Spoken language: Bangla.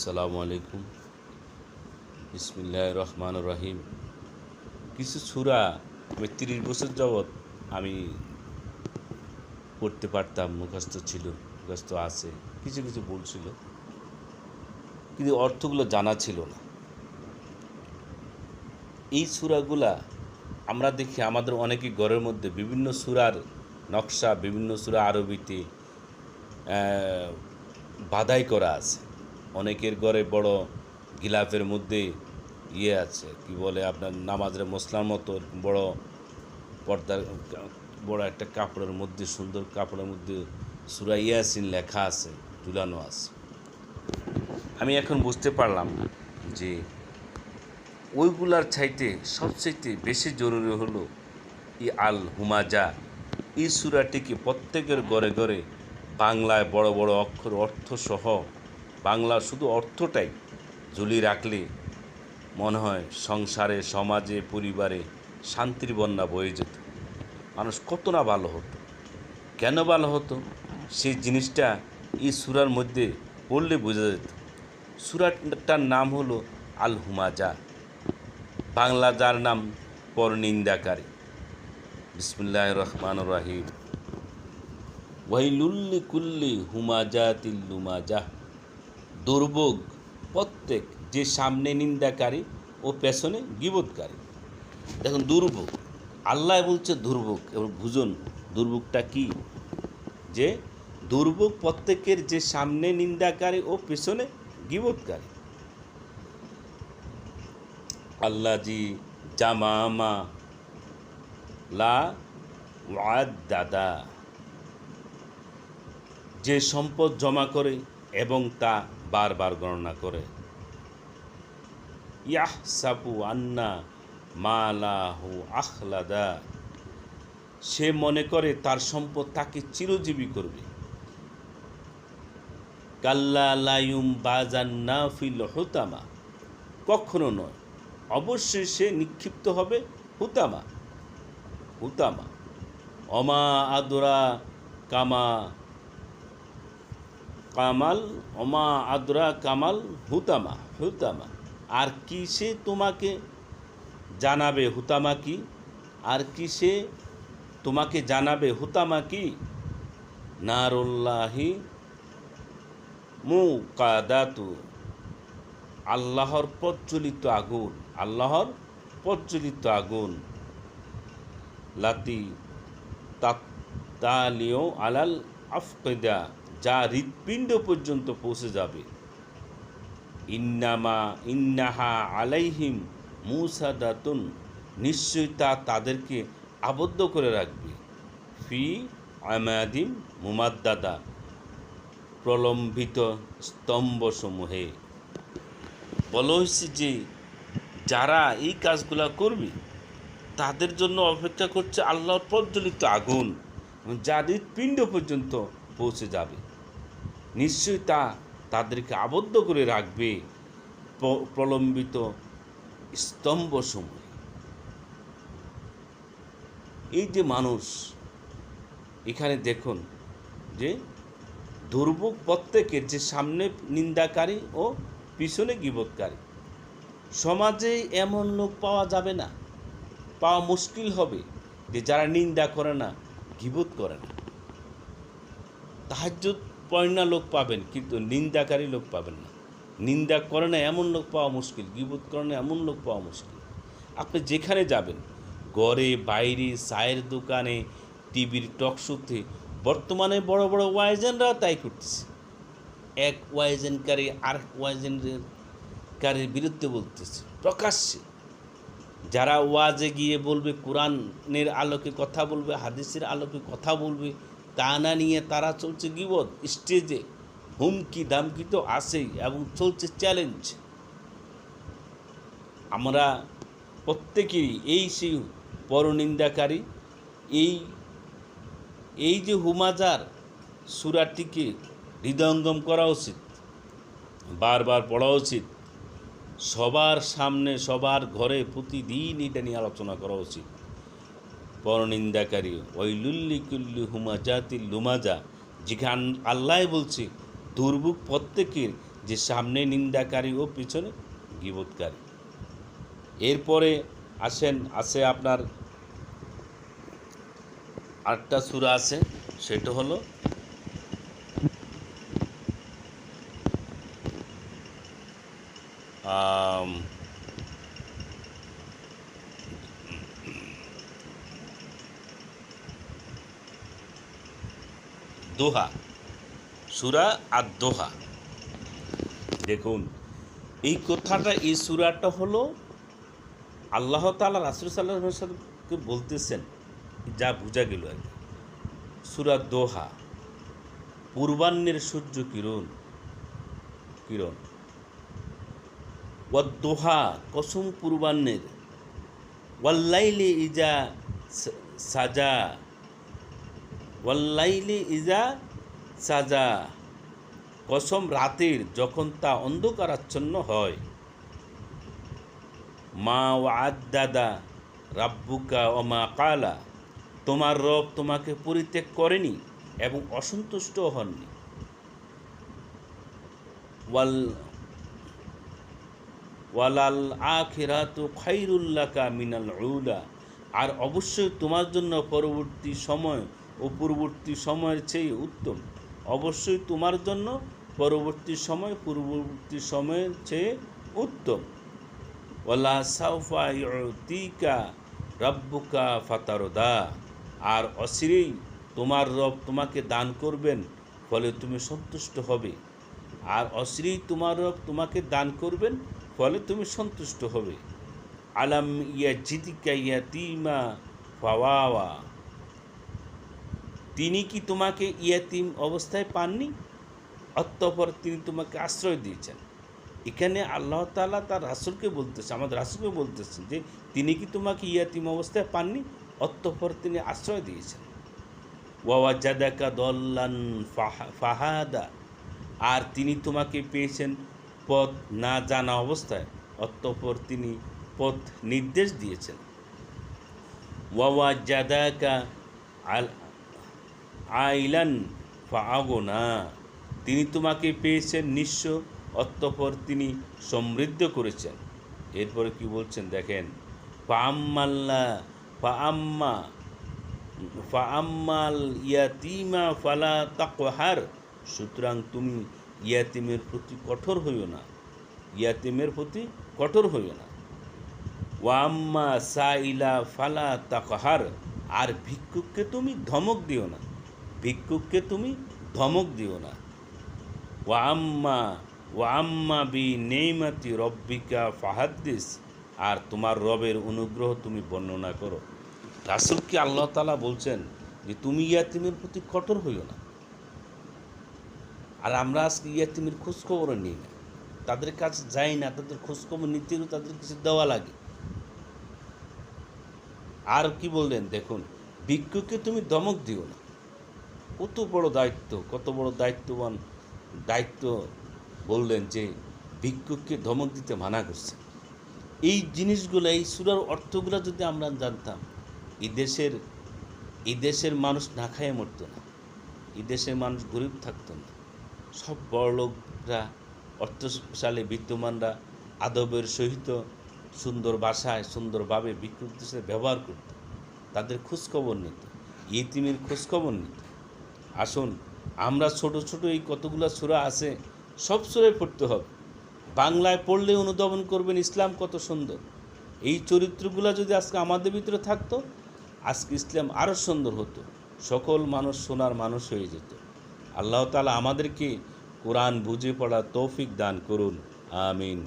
আসসালামু আলাইকুম। বিসমিল্লাহ রহমান রহিম। কিছু সুরা আমি তিরিশ বছর যাবৎ আমি পড়তে পারতাম, মুখস্থ ছিল, মুখস্থ আছে, কিছু কিছু বলছিল কিন্তু অর্থগুলো জানা ছিল না। এই সুরাগুলা আমরা দেখি আমাদের অনেকে ঘরের মধ্যে বিভিন্ন সুরার নকশা, বিভিন্ন সুরা আরবিতে বাধাই করা আছে। অনেকের ঘরে বড় গিলাফের মধ্যে ইয়ে আছে, কি বলে, আপনার নামাজের মশলার মতো বড় পর্দার বড় একটা কাপড়ের মধ্যে, সুন্দর কাপড়ের মধ্যে সুরা ইয়াসিন লেখা আছে, ঝুলানো আছে। আমি এখন বুঝতে পারলাম যে ওইগুলার চাইতে সবচাইতে বেশি জরুরি হলো ই আল হুমাজা। এই সুরাটিকে প্রত্যেকের ঘরে ঘরে বাংলায় বড় বড় অক্ষর অর্থ সহ বাংলা শুধু অর্থটাই ঝুলিয়ে রাখলে মনে হয় সংসারে, সমাজে, পরিবারে শান্তির বন্যা বয়ে যেত। মানুষ কত না ভালো হতো। কেন ভালো হতো? সেই জিনিসটা এই সুরার মধ্যে পড়লে বোঝা যেত। সুরাটার নাম হলো আল হুমাজা। বাংলা যার নাম পরনিন্দাকারী। বিসমুল্লাহ রহমান রাহিম। ওয়াইলুল্লি কুল্লি হুমাজাতিল লুমাজাহ। দুর্ভোগ প্রত্যেক যে সামনে নিন্দাকারী ও পেছনে গিবোধকারী। দেখুন, দুর্ভোগ। আল্লাহ বলছে দুর্ভোগ এবং ভুজন দুর্ভোগটা কি? যে দুর্ভোগ প্রত্যেকের যে সামনে নিন্দাকারী ও পেছনে গিবোধকারী। আল্লাহ জি জামামা লা ওয়াদ দাদা যে সম্পদ জমা করে এবং তা বারবার গণনা করে। ইয়াহ সাপু আন্না মালাহু আখলাদা। সে মনে করে তার সম্পদ তাকে চিরজীবী করবে। কাল্লা লায়ুম বাজান্না ফিল হুতামা। কখনো নয়, অবশ্যই সে নিক্ষিপ্ত হবে হুতামা। হুতামা। অমা আদরা কামা কামাল অমা আদরা কামাল, হুতামা হুতামা। আর কি সে তোমাকে জানাবে হুতামা কি? আর কি সে তোমাকে জানাবে হুতামা কি? নারুল্লাহি মু কাদাতু আল্লাহর প্রজ্বলিত আগুন, আল্লাহর প্রজ্বলিত আগুন। লাতি তালিও আলাল আফকেদা। যা হৃৎপিণ্ড পর্যন্ত পৌঁছে যাবে। ইন্নামা ইন্নাহা আলাইহিম মুসাদাতুন, নিশ্চয়ই তা তাদেরকে আবদ্ধ করে রাখবে। ফি আমাদিম মুমাদ্দাদা প্রলম্বিত স্তম্ভসমূহে। বলা হয়েছে যে, যারা এই কাজগুলা করবে, তাদের জন্য অপেক্ষা করছে আল্লাহর প্রজ্বলিত আগুন, যা হৃৎপিণ্ড পর্যন্ত পৌঁছে যাবে। নিশ্চয়ই তা তাদেরকে আবদ্ধ করে রাখবে প্রলম্বিত স্তম্ভ সময়। এই যে মানুষ, এখানে দেখুন যে দুর্ভোগ প্রত্যেকের যে সামনে নিন্দাকারী ও পিছনে গিবৎকারী, সমাজে এমন লোক পাওয়া যাবে না, পাওয়া মুশকিল হবে যে যারা নিন্দা করে না গিবোধ করে না। তাহাজ্জুদ পড়ে না লোক পাবেন, কিন্তু নিন্দাকারী লোক পাবেন না। নিন্দা করে না এমন লোক পাওয়া মুশকিল গিবোধ করে না এমন লোক পাওয়া মুশকিল। আপনি যেখানে যাবেন, ঘরে, বাইরে, চায়ের দোকানে, টিভির টক শোতে, বর্তমানে বড় বড় ওয়াইজেনরা তাই করতেছে। এক ওয়াইজেনকারী আর ওয়াইজেনের কারীর বিরুদ্ধে বলতেছে, প্রকাশ্যে। যারা ওয়াজে গিয়ে বলবে, কোরআনের আলোকে কথা বলবে, হাদিসের আলোকে কথা বলবে তা না নিয়ে তারা চলছে গিবদ স্টেজে হুমকি, দামকি তো আসেই এবং চলছে চ্যালেঞ্জ আমরা প্রত্যেকেরই এই সেই পরনিন্দাকারী, এই এই যে হুমাজার সুরাটিকে হৃদয়ঙ্গম করা উচিত, বারবার পড়া উচিত, সবার সামনে, সবার ঘরে প্রতিদিন এটা নিয়ে আলোচনা করা উচিত। পরনিন্দাকারী। কুল্লি হুমাজাতিল লুমাজা। যেখানে আল্লাহ বলছে দুর্ভোগ প্রত্যেকের যে সামনে নিন্দাকারী ও পিছনে গিবোধকারী এরপরে আসেন আছে আপনার আটটা সুরা আছে সেটা হলো আম, দোহা, সুরা আর দোহা দেখুন, এই কথাটা, এই সুরাটা হলো আল্লাহ তালা রাসুল বলতেছেন, যা বোঝা গেল আর কি। সুরা দোহা, পূর্বাহ্নের সূর্য কিরণ কিরণ। ওয়া দোহা, কসম পূর্বাহ্নের। ওয়াল্লাইলে ইজা সাজা। ওয়াল্লাইলে ইজা সাজা। কসম রাতের যখন তা অন্ধকারাচ্ছন্ন হয়। মা ওয়াদ্দাদা রাব্বুকা ও মা কালা তোমার রব তোমাকে পরিত্যাগ করেনি এবং অসন্তুষ্ট হননি। ওয়াল, ওয়ালাল আখিরাতু খাইরুল্লাকা মিনাল উলা, আর অবশ্যই তোমার জন্য পরবর্তী সময় ও পূর্ববর্তী সময়ের চেয়ে উত্তম। অবশ্যই তোমার জন্য পরবর্তী সময় পূর্ববর্তী সময়ের চেয়ে উত্তম। ওয়ালা সাউফা রাব্বুকা ফাতারদা। আর অচিরেই তোমার রব তোমাকে দান করবেন, ফলে তুমি সন্তুষ্ট হবে। আর অচিরেই তোমার রব তোমাকে দান করবেন, ফলে তুমি সন্তুষ্ট হবে। আলাম ইয়া জিদিকা ইয়াতিমা ফাওয়াওয়া। তিনি কি তোমাকে ইয়াতিম অবস্থায় পাননি? অতঃপর তিনি তোমাকে আশ্রয় দিয়েছেন। এখানে আল্লাহ তাআলা তার রাসুলকে বলতেছে, আমাদের রাসুলকে বলতেছেন যে, তিনি কি তোমাকে ইয়াতিম অবস্থায় পাননি? অতঃপর তিনি আশ্রয় দিয়েছেন। ওয়াওয়া জাদাকা দল্লান ফাহা- ফাহাদা। আর তিনি তোমাকে পেয়েছেন পথ না জানা অবস্থায়, অতঃপর তিনি পথ নির্দেশ দিয়েছেন। ওয়াওয়া জাদাকা আল আইলান ফাগোনা তিনি তোমাকে পেয়েছেন নিঃস্ব, অতঃপর তিনি সমৃদ্ধ করেছেন। এরপরে কি বলছেন দেখেন, ফাআম্মাল্লা, ফাআম্মা, ফাআম্মাল ইয়াতিমা ফালা তাকহার। সুতরাং তুমি ইয়াতিমের প্রতি কঠোর হইও না। ইয়াতিমের প্রতি কঠোর হইও না। ওয়াম্মা সাইলা ফালা তাকহার। আর ভিক্ষুককে তুমি ধমক দিও না। ভিক্ষুককে তুমি ধমক দিও না। ওয়াম্মা ওয়াম্মা বি নেইমাতি রব্বিকা ফাহাদ্দিস। আর তোমার রবের অনুগ্রহ তুমি বর্ণনা করো। রাসুলকে আল্লাহ তালা বলছেন যে, তুমি ইয়াতিমের প্রতি কঠোর হইও না। আর আমরা আজকে ইয়াতিমের খোঁজখবরও নিই না। তাদের কাছে যাই না, তাদের খোঁজখবর নিতেও তাদের কিছু দেওয়া লাগে। আর কি বললেন? দেখুন ভিক্ষুকে তুমি দমক দিও না। কত বড় দায়িত্ব, কত বড় দায়িত্ববান দায়িত্ব বললেন যে ভিক্ষুককে ধমক দিতে মানা করছে। এই জিনিসগুলো, এই সুরার অর্থগুলো যদি আমরা জানতাম এই দেশের এই দেশের মানুষ না খায় মরতো না এই দেশের মানুষ গরিব থাকতো না। সব বড় লোকরা অর্থশালী বিদ্যমানরা আদবের সহিত সুন্দর ভাষায় সুন্দরভাবে সাথে ব্যবহার করত। তাদের খোঁজখবর নিত ইতিমের খোঁজখবর নিত। আসুন, আমরা ছোট ছোট এই কতগুলো সুরা আছে, সব সুরায় পড়তে হবে। বাংলায় পড়লে অনুধাবন করবেন ইসলাম কত সুন্দর। এই চরিত্রগুলো যদি আজকে আমাদের ভিতরে থাকতো, আজকে ইসলাম আরও সুন্দর হতো। সকল মানুষ সোনার মানুষ হয়ে যেত। আল্লাহ তালা আমাদেরকে কোরআন বুঝে পড়া তৌফিক দান করুন। আমিন।